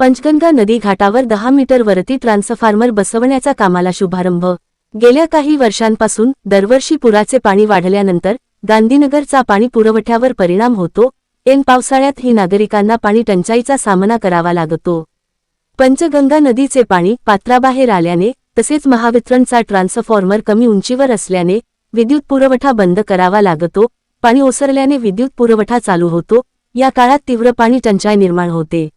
पंचगंगा नदी घाटावर दहा मीटर वरती ट्रान्सफॉर्मर बसवण्याचा कामाला शुभारंभ. गेल्या काही वर्षांपासून दरवर्षी पुराचे पाणी वाढल्यानंतर गांधीनगरचा पाणी पुरवठ्यावर परिणाम होतो. एन पावसाळ्यात ही नागरिकांना पाणी टंचाईचा सामना करावा लागतो. पंचगंगा नदीचे पाणी पात्राबाहेर आल्याने तसेच महावितरणचा ट्रान्सफॉर्मर कमी उंचीवर असल्याने विद्युत पुरवठा बंद करावा लागतो. पाणी ओसरल्याने विद्युत पुरवठा चालू होतो. या काळात तीव्र पाणी टंचाई निर्माण होते.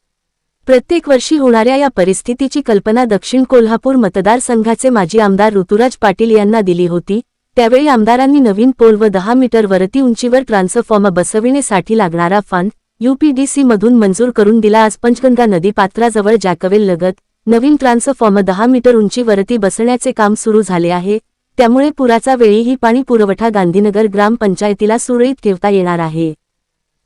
प्रत्येक वर्षी होणाऱ्या या परिस्थितीची कल्पना दक्षिण कोल्हापूर मतदारसंघाचे माजी आमदार ऋतुराज पाटील यांना दिली होती. त्यावेळी आमदारांनी नवीन पोल व दहा मीटर वरती उंचीवर ट्रान्सफॉर्म बसविण्यासाठी लागणारा फंड यूपीडीसी मधून मंजूर करून दिला. आज पंचगंगा नदी पात्राजवळ जॅकवेल लगत नवीन ट्रान्सफॉर्म दहा मीटर उंचीवरती बसण्याचे काम सुरू झाले आहे. त्यामुळे पुराचा वेळीही पाणी पुरवठा गांधीनगर ग्रामपंचायतीला सुरळीत ठेवता येणार आहे.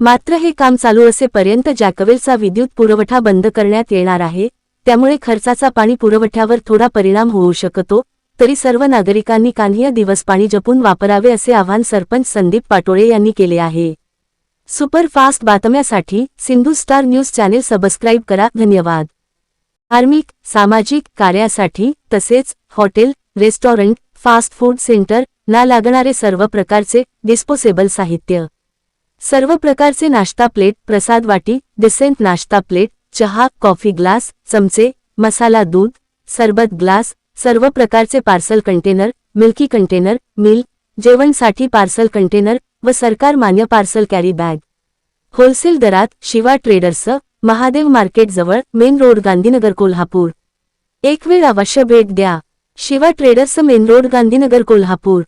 मात्र हे काम चालू असेपर्यंत जॅकवेलचा विद्युत पुरवठा बंद करण्यात येणार आहे त्यामुळे खर्चाचा पाणी पुरवठ्यावर थोडा परिणाम होऊ शकतो तरी सर्व नागरिकांनी कान्हीय दिवस पाणी जपून वापरावे असे आवाहन सरपंच संदीप पाटोळे यांनी केले आहे. सुपरफास्ट बातम्यासाठी Sindhu star news channel subscribe करा धन्यवाद. धार्मिक सामाजिक कार्यासाठी तसेच hotel restaurant fast food centre ना लागणारे सर्व प्रकारचे डिस्पोसेबल साहित्य. सर्व प्रकारचे नाश्ता प्लेट प्रसाद वाटी डिसेंट नाश्ता प्लेट चहा कॉफी ग्लास चमचे मसाला दूध सरबत ग्लास सर्व प्रकारचे parcel container milky container milk जेवणसाठी parcel container व सरकार मान्य पार्सल कॅरी बॅग होलसेल दरात शिवा ट्रेडर्स महादेव मार्केट जवळ मेन रोड गांधीनगर कोल्हापूर. एक वेळ अवश्य भेट द्या. Shiva traders main road Gandhinagar Kolhapur.